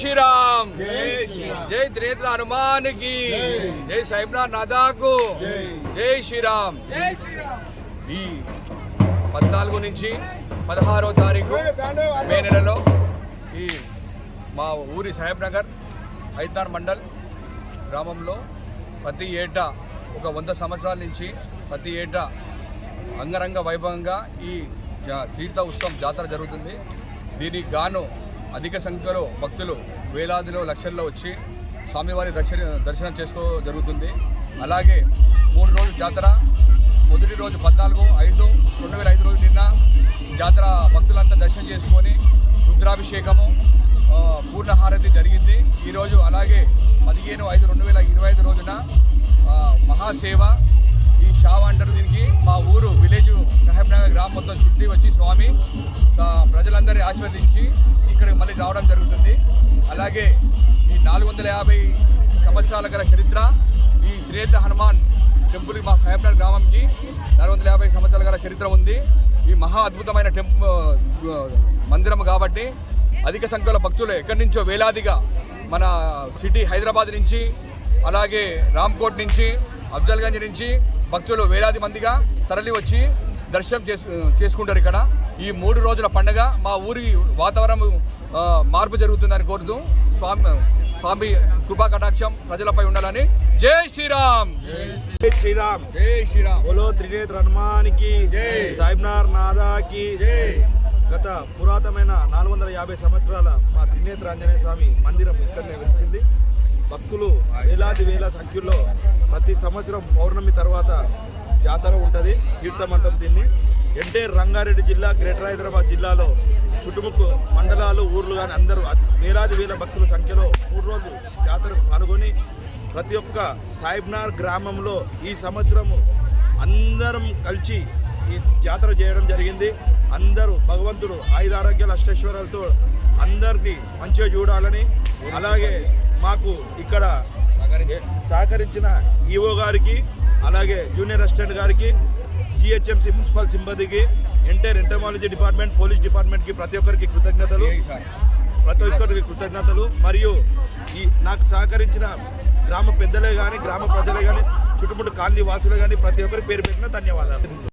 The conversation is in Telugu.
శ్రీరామ్! జై త్రినేత్ర హనుమానికి! జై. సాయిబ్నాథ్ నాదాకు జై. జై శ్రీరామ్! ఈ పద్నాలుగు నుంచి పదహారో తారీఖు మే నెలలో ఈ మా ఊరి సాహెబ్ నగర్ హైతార్ మండల్ గ్రామంలో ప్రతి ఏటా ఒక వంద సంవత్సరాల నుంచి ప్రతి ఏటా అంగరంగ వైభవంగా ఈ జా- తీర్థ ఉత్సవం జాతర జరుగుతుంది. దీనికి గాను అధిక సంఖ్యలో భక్తులు వేలాదిలో లక్షల్లో వచ్చి స్వామివారి దర్శన దర్శనం చేసుకో జరుగుతుంది. అలాగే మూడు రోజులు జాతర మొదటి రోజు పద్నాలుగు ఐదు రెండు వేల ఐదు రోజు నిన్న జాతర భక్తులంతా దర్శనం చేసుకొని రుద్రాభిషేకము పూర్ణహారతి జరిగింది. ఈరోజు అలాగే పదిహేను ఐదు రెండు వేల ఇరవై ఐదు రోజున మహాసేవ అంటారు దీనికి. మా ఊరు విలేజ్ సాహెబ్నగర్ గ్రామం మొత్తం చుట్టి వచ్చి స్వామి ప్రజలందరినీ ఆశీర్వదించి ఇక్కడికి మళ్ళీ రావడం జరుగుతుంది. అలాగే ఈ నాలుగు వందల యాభై సంవత్సరాల గల చరిత్ర ఈ త్రేత హనుమాన్ టెంపుల్ మా సాహెబ్నగర్ గ్రామంకి నాలుగు వందల యాభై సంవత్సరాల గల చరిత్ర ఉంది. ఈ మహా అద్భుతమైన టెంపు మందిరం కాబట్టి అధిక సంఖ్యలో భక్తులు ఎక్కడి నుంచో వేలాదిగా మన సిటీ హైదరాబాద్ నుంచి అలాగే రామ్కోట్ నుంచి అఫ్జల్గంజ్ నుంచి భక్తులు వేలాది మందిగా తరలి వచ్చి దర్శనం చేసు చేసుకుంటారు ఇక్కడ. ఈ మూడు రోజుల పండగ మా ఊరి వాతావరణం మార్పు జరుగుతుందని కోరుతూ స్వామి స్వామి కృపా కటాక్షం ప్రజలపై ఉండాలని జై శ్రీరామ్. జై శ్రీరామ్. జై శ్రీరామ్. బోలో త్రినేత్ర హనుమానికి జై. సాయిబ్నార్ నాదాకి జై. గత పురాతనమైన నాలుగు వందల యాభై సంవత్సరాల మా త్రినేత్ర ఆంజనేయ స్వామి మందిరం ఇక్కడనే వెలిసింది. భక్తులు వేలాది వేల సంఖ్యలో ప్రతి సంవత్సరం పౌర్ణమి తర్వాత జాతర ఉంటుంది తీర్థమంటం దీన్ని. ఎన్టీఆర్ రంగారెడ్డి జిల్లా గ్రేటర్ హైదరాబాద్ జిల్లాలో చుట్టుముక్కు మండలాలు ఊర్లు కానీ అందరూ వేలాది వేల భక్తుల సంఖ్యలో మూడు రోజులు జాతరకు పాల్గొని ప్రతి ఒక్క సాయిబ్నార్ గ్రామంలో ఈ సంవత్సరము అందరం కలిసి ఈ జాతర చేయడం జరిగింది. అందరూ భగవంతుడు ఐదు ఆరోగ్యాల అష్టైశ్వర్యాలతో అందరికీ మంచిగా చూడాలని అలాగే మాకు ఇక్కడ సహకరించిన ఈఓ గారికి అలాగే జూనియర్ అసిస్టెంట్ గారికి జిహెచ్ఎంసీ మున్సిపల్ సిబ్బందికి ఎంటర్ ఎంటమాలజీ డిపార్ట్మెంట్ పోలీస్ డిపార్ట్మెంట్కి ప్రతి ఒక్కరికి కృతజ్ఞతలు. ప్రతి ఒక్కరికి కృతజ్ఞతలు. మరియు ఈ నాకు సహకరించిన గ్రామ పెద్దలే కానీ గ్రామ ప్రజలే కానీ చుట్టుముట్టు కాలనీ వాసులే కానీ ప్రతి ఒక్కరికి పేరు పెట్టిన ధన్యవాదాలు.